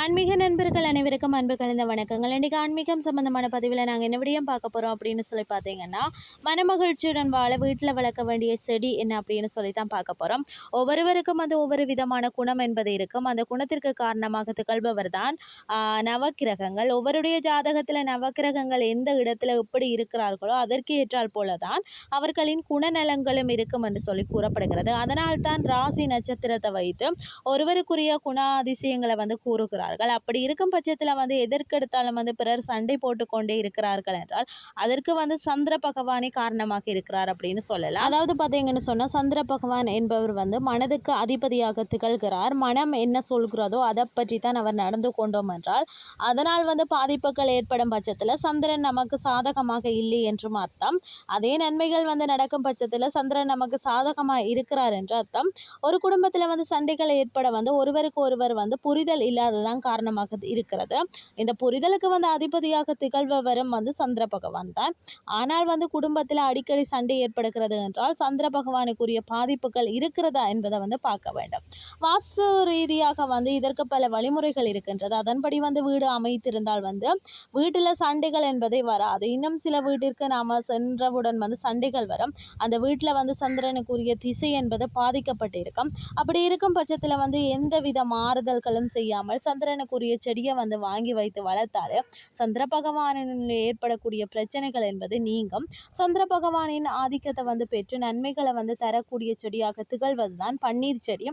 ஆன்மீக நண்பர்கள் அனைவருக்கும் அன்பு கலந்த வணக்கங்கள். இன்றைக்கி ஆன்மீகம் சம்மந்தமான பதிவில் நாங்கள் என்ன விடியும் பார்க்க போகிறோம் அப்படின்னு சொல்லி பார்த்தீங்கன்னா மனமகிழ்ச்சியுடன் வாழ வீட்டில் வளர்க்க வேண்டிய செடி என்ன அப்படின்னு சொல்லி தான் பார்க்க போகிறோம் ஒவ்வொருவருக்கும் அது ஒவ்வொரு விதமான குணம் என்பது இருக்கும். அந்த குணத்திற்கு காரணமாக திகழ்பவர் தான் நவக்கிரகங்கள். ஒவ்வொருடைய ஜாதகத்தில் நவக்கிரகங்கள் எந்த இடத்துல எப்படி இருக்கிறார்களோ அதற்கு ஏற்றால் போல தான் அவர்களின் குணநலங்களும் இருக்கும் என்று சொல்லி கூறப்படுகிறது. அதனால் தான் ராசி நட்சத்திரத்தை வைத்து ஒருவருக்குரிய குணாதிசயங்களை வந்து கூறுகிறார். இருக்கிறார்கள் அப்படி இருக்கும் பட்சத்தில் வந்து எதற்கெடுத்தாலும் வந்து பிறர் சண்டை போட்டுக்கொண்டே இருக்கிறார்கள் என்றால் அதற்கு வந்து சந்திர பகவானே காரணமாக இருக்கிறார் அப்படின்னு சொல்லலாம். அதாவது பார்த்தீங்கன்னு சொன்னால் சந்திர பகவான் என்பவர் வந்து மனதுக்கு அதிபதியாக திகழ்கிறார். மனம் என்ன சொல்கிறதோ அதை பற்றி தான் அவர் நடந்து கொண்டோம் என்றால் அதனால் வந்து பாதிப்புகள் ஏற்படும் பட்சத்தில் சந்திரன் நமக்கு சாதகமாக இல்லை என்றும் அர்த்தம். அதே நன்மைகள் வந்து நடக்கும் பட்சத்தில் சந்திரன் நமக்கு சாதகமாக இருக்கிறார் என்று அர்த்தம். ஒரு குடும்பத்தில் வந்து சண்டைகள் ஏற்பட வந்து ஒருவருக்கு ஒருவர் வந்து புரிதல் இல்லாததான் தான் காரணமாக இருக்கிறது. இந்த புரிதலுக்கு வந்து அதிபதியாக திகழ்பவரும் வந்து சந்திர பகவான் தான். ஆனால் வந்து குடும்பத்தில் அடிக்கடி சண்டை ஏற்படுகிறது என்றால் சந்திர பகவானுக்குரிய பாதிப்புகள் இருக்கிறதா என்பதை வந்து பார்க்க வேண்டும். வாஸ்து ரீதியாக வந்து இதற்கு பல வழிமுறைகள் இருக்கின்றது. அதன்படி வந்து வீடு அமைத்திருந்தால் வந்து வீட்டில் சண்டைகள் என்பதை வராது. இன்னும் சில வீட்டிற்கு நாம் சென்றவுடன் வந்து சண்டைகள் வரும். அந்த வீட்டில் வந்து சந்திரனுக்குரிய திசை என்பது பாதிக்கப்பட்டு இருக்கும் அப்படி இருக்கும் பட்சத்தில் வந்து எந்த வித மாறுதல்களும் செய்யாமல் சந்திரனுக்குரிய செடியை வந்து வாங்கி வைத்து வளர்த்தாரு சந்திர பகவானின் ஏற்படக்கூடிய பிரச்சனைகள் என்பது நீங்கும். சந்திர பகவானின் ஆதிக்கத்தை வந்து பெற்று நன்மைகளை வந்து தரக்கூடிய செடியாக திகழ்வது தான் பன்னீர் செடி.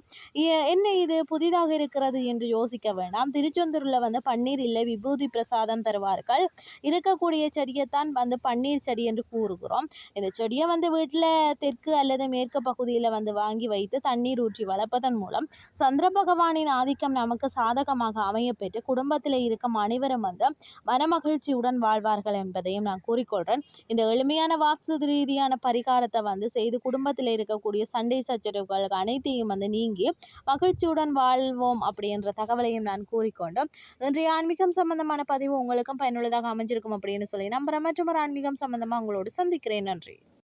என்ன இது? புதிதாக இருக்கிறது என்று யோசிக்க வேண்டாம் திருச்செந்தூரில் வந்து பன்னீர் இல்லை விபூதி பிரசாதம் தருவார்கள். இருக்கக்கூடிய செடியைத்தான் வந்து பன்னீர் செடி என்று கூறுகிறோம். இந்த செடியை வந்து வீட்டில் தெற்கு அல்லது மேற்கு பகுதியில் வந்து வாங்கி வைத்து தண்ணீர் ஊற்றி வளர்ப்பதன் மூலம் சந்திர பகவானின் ஆதிக்கம் நமக்கு சாதகமாக அமையப்பெற்று குடும்பத்தில் இருக்கும் அனைவரும் வந்து மனமகிழ்ச்சியுடன் வாழ்வார்கள் என்பதையும் நான் கூறிக்கொள்கிறேன் இந்த எளிமையான வாஸ்து ரீதியான பரிகாரத்தை வந்து செய்து குடும்பத்தில் இருக்கக்கூடிய சண்டை சச்சரவுகள் அனைத்தையும் வந்து நீங்கி மகிழ்ச்சியுடன் வாழ்வோம் அப்படின்ற தகவலையும் நான் கூறிக்கொண்டு இன்றைய ஆன்மீகம் சம்பந்தமான பதிவு உங்களுக்கும் பயனுள்ளதாக அமைஞ்சிருக்கும் அப்படின்னு சொல்லி நம்புகிறேன் மற்றும் ஒரு ஆன்மீகம் சம்பந்தமாக உங்களோடு சந்திக்கிறேன். நன்றி.